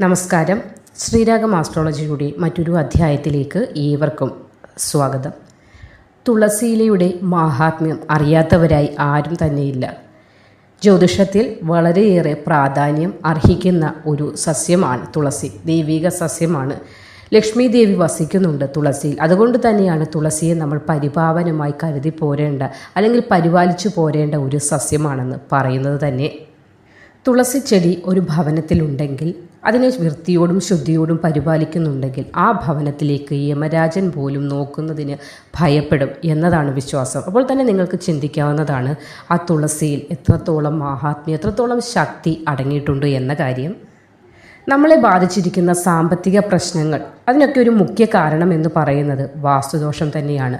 നമസ്കാരം. ശ്രീരാഗം ആസ്ട്രോളജിയുടെ മറ്റൊരു അധ്യായത്തിലേക്ക് ഏവർക്കും സ്വാഗതം. തുളസിയിലയുടെ മാഹാത്മ്യം അറിയാത്തവരായി ആരും തന്നെയില്ല. ജ്യോതിഷത്തിൽ വളരെയേറെ പ്രാധാന്യം അർഹിക്കുന്ന ഒരു സസ്യമാണ് തുളസി. ദൈവിക സസ്യമാണ്. ലക്ഷ്മി ദേവി വസിക്കുന്നുണ്ട് തുളസിയിൽ. അതുകൊണ്ട് തന്നെയാണ് തുളസിയെ നമ്മൾ പരിപാവനമായി കരുതി പോരേണ്ട അല്ലെങ്കിൽ പരിപാലിച്ചു പോരേണ്ട ഒരു സസ്യമാണെന്ന് പറയുന്നത് തന്നെ. തുളസി ചെടി ഒരു ഭവനത്തിലുണ്ടെങ്കിൽ അതിനെ വൃത്തിയോടും ശുദ്ധിയോടും പരിപാലിക്കുന്നുണ്ടെങ്കിൽ ആ ഭവനത്തിലേക്ക് യമരാജൻ പോലും നോക്കുന്നതിന് ഭയപ്പെടും എന്നതാണ് വിശ്വാസം. അപ്പോൾ തന്നെ നിങ്ങൾക്ക് ചിന്തിക്കാവുന്നതാണ് ആ തുളസിയിൽ എത്രത്തോളം മഹാത്മ്യം എത്രത്തോളം ശക്തി അടങ്ങിയിട്ടുണ്ട് എന്ന കാര്യം. നമ്മളെ ബാധിച്ചിരിക്കുന്ന സാമ്പത്തിക പ്രശ്നങ്ങൾ അതിനൊക്കെ ഒരു മുഖ്യ കാരണം എന്ന് പറയുന്നത് വാസ്തുദോഷം തന്നെയാണ്.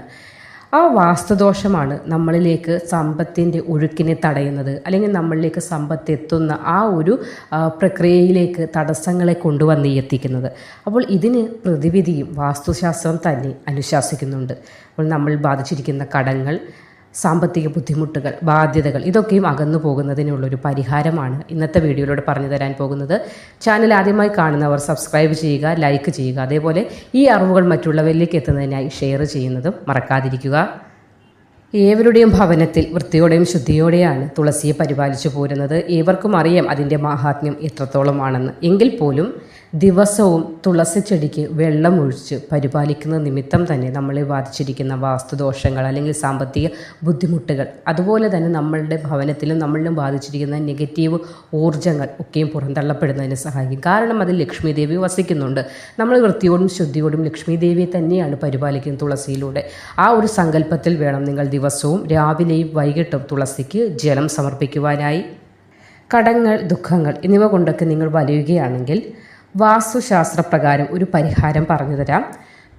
ആ വാസ്തുദോഷമാണ് നമ്മളിലേക്ക് സമ്പത്തിന്റെ ഒഴുക്കിനെ തടയുന്നത്. അല്ലെങ്കിൽ നമ്മളിലേക്ക് സമ്പത്ത് എത്തുന്ന ആ ഒരു പ്രക്രിയയിലേക്ക് തടസ്സങ്ങളെ കൊണ്ടുവന്ന് എത്തിക്കുന്നത്. അപ്പോൾ ഇതിന് പ്രതിവിധിയും വാസ്തുശാസ്ത്രം തന്നെ അനുശാസിക്കുന്നുണ്ട്. അപ്പോൾ നമ്മൾ ബാധിച്ചിരിക്കുന്ന കടങ്ങൾ സാമ്പത്തിക ബുദ്ധിമുട്ടുകൾ ബാധ്യതകൾ ഇതൊക്കെയും അകന്നു പോകുന്നതിനുള്ളൊരു പരിഹാരമാണ് ഇന്നത്തെ വീഡിയോയിലൂടെ പറഞ്ഞു തരാൻ പോകുന്നത്. ചാനൽ ആദ്യമായി കാണുന്നവർ സബ്സ്ക്രൈബ് ചെയ്യുക ലൈക്ക് ചെയ്യുക. അതേപോലെ ഈ അറിവുകൾ മറ്റുള്ളവരിലേക്ക് എത്തുന്നതിനായി ഷെയർ ചെയ്യുന്നതും മറക്കാതിരിക്കുക. ഏവരുടെയും ഭവനത്തിൽ വൃത്തിയോടെയും ശുദ്ധിയോടെയാണ് തുളസിയെ പരിപാലിച്ചു പോരുന്നത്. ഏവർക്കും അറിയാം അതിന്റെ മാഹാത്മ്യം എത്രത്തോളമാണെന്ന്. എങ്കിൽ പോലും ദിവസവും തുളസി ചെടിക്ക് വെള്ളം ഒഴിച്ച് പരിപാലിക്കുന്ന നിമിത്തം തന്നെ നമ്മളെ ബാധിച്ചിരിക്കുന്ന വാസ്തുദോഷങ്ങൾ അല്ലെങ്കിൽ സാമ്പത്തിക ബുദ്ധിമുട്ടുകൾ അതുപോലെ തന്നെ നമ്മളുടെ ഭവനത്തിലും നമ്മളിലും ബാധിച്ചിരിക്കുന്ന നെഗറ്റീവ് ഊർജങ്ങൾ ഒക്കെയും പുറന്തള്ളപ്പെടുന്നതിന് സഹായിക്കും. കാരണം അതിൽ ലക്ഷ്മി ദേവി വസിക്കുന്നുണ്ട്. നമ്മൾ വൃത്തിയോടും ശുദ്ധിയോടും ലക്ഷ്മി ദേവിയെ തന്നെയാണ് പരിപാലിക്കുന്നത് തുളസിയിലൂടെ. ആ ഒരു സങ്കല്പത്തിൽ വേണം നിങ്ങൾ ദിവസവും രാവിലെയും വൈകിട്ടും തുളസിക്ക് ജലം സമർപ്പിക്കുവാനായി. കടങ്ങൾ ദുഃഖങ്ങൾ എന്നിവ കൊണ്ടൊക്കെ നിങ്ങൾ വലയുകയാണെങ്കിൽ വാസ്തുശാസ്ത്രപ്രകാരം ഒരു പരിഹാരം പറഞ്ഞു തരാം.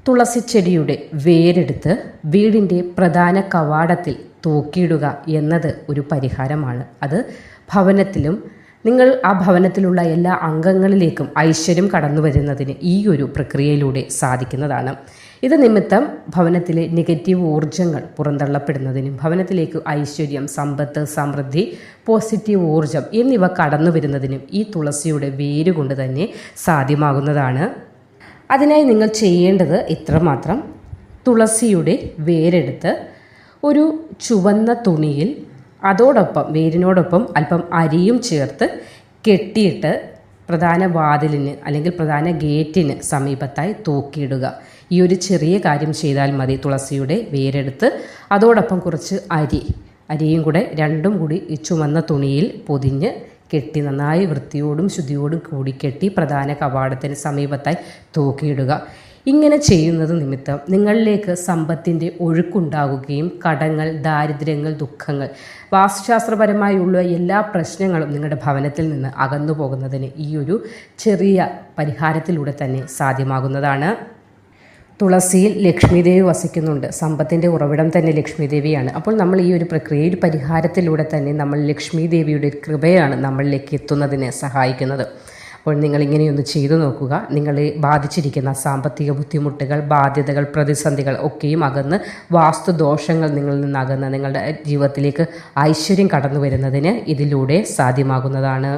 തുളസി ചെടിയുടെ വേരെടുത്ത് വീടിന്റെ പ്രധാന കവാടത്തിൽ തൂക്കിയിടുക എന്നത് ഒരു പരിഹാരമാണ്. അത് ഭവനത്തിലും നിങ്ങൾ ആ ഭവനത്തിലുള്ള എല്ലാ അംഗങ്ങളിലേക്കും ഐശ്വര്യം കടന്നു വരുന്നതിന് ഈ ഒരു പ്രക്രിയയിലൂടെ സാധിക്കുന്നതാണ്. ഇത് നിമിത്തം ഭവനത്തിലെ നെഗറ്റീവ് ഊർജങ്ങൾ പുറന്തള്ളപ്പെടുന്നതിനും ഭവനത്തിലേക്ക് ഐശ്വര്യം സമ്പത്ത് സമൃദ്ധി പോസിറ്റീവ് ഊർജം എന്നിവ കടന്നു വരുന്നതിനും ഈ തുളസിയുടെ വേര് കൊണ്ട് തന്നെ സാധ്യമാകുന്നതാണ്. അതിനായി നിങ്ങൾ ചെയ്യേണ്ടത് ഇത്രമാത്രം. തുളസിയുടെ വേരെടുത്ത് ഒരു ചുവന്ന തുണിയിൽ അതോടൊപ്പം വേരിനോടൊപ്പം അല്പം അരിയും ചേർത്ത് കെട്ടിയിട്ട് പ്രധാന വാതിലിന് അല്ലെങ്കിൽ പ്രധാന ഗേറ്റിന് സമീപത്തായി തൂക്കിയിടുക. ഈ ഒരു ചെറിയ കാര്യം ചെയ്താൽ മതി തുളസിയുടെ വേരെടുത്ത്. അതോടൊപ്പം കുറച്ച് അരി അരിയും കൂടെ രണ്ടും കൂടി ചുമന്ന തുണിയിൽ പൊതിഞ്ഞ് കെട്ടി നന്നായി വൃത്തിയോടും ശുദ്ധിയോടും കൂടി കെട്ടി പ്രധാന കവാടത്തിന് സമീപത്തായി തൂക്കിയിടുക. ഇങ്ങനെ ചെയ്യുന്നത് നിമിത്തം നിങ്ങളിലേക്ക് സമ്പത്തിന്റെ ഒഴുക്കുണ്ടാകുകയും കടങ്ങൾ ദാരിദ്ര്യങ്ങൾ ദുഃഖങ്ങൾ വാസ്തുശാസ്ത്രപരമായുള്ള എല്ലാ പ്രശ്നങ്ങളും നിങ്ങളുടെ ഭവനത്തിൽ നിന്ന് അകന്നു പോകുന്നതിന് ഈ ഒരു ചെറിയ പരിഹാരത്തിലൂടെ തന്നെ സാധ്യമാകുന്നതാണ്. തുളസിയിൽ ലക്ഷ്മിദേവി വസിക്കുന്നുണ്ട്. സമ്പത്തിന്റെ ഉറവിടം തന്നെ ലക്ഷ്മിദേവിയാണ്. അപ്പോൾ നമ്മൾ ഈ ഒരു പ്രക്രിയ ഒരു പരിഹാരത്തിലൂടെ തന്നെ നമ്മൾ ലക്ഷ്മിദേവിയുടെ കൃപയാണ് നമ്മളിലേക്ക് എത്തുന്നതിനെ സഹായിക്കുന്നത്. അപ്പോൾ നിങ്ങൾ ഇങ്ങനെയൊന്ന് ചെയ്തു നോക്കുക. നിങ്ങൾ ബാധിച്ചിരിക്കുന്ന സാമ്പത്തിക ബുദ്ധിമുട്ടുകൾ ബാധ്യതകൾ പ്രതിസന്ധികൾ ഒക്കെയും അകന്ന് വാസ്തുദോഷങ്ങൾ നിങ്ങളിൽ നിന്ന് അകന്ന് നിങ്ങളുടെ ജീവിതത്തിലേക്ക് ഐശ്വര്യം കടന്നു വരുന്നതിന് ഇതിലൂടെ സാധ്യമാകുന്നതാണ്.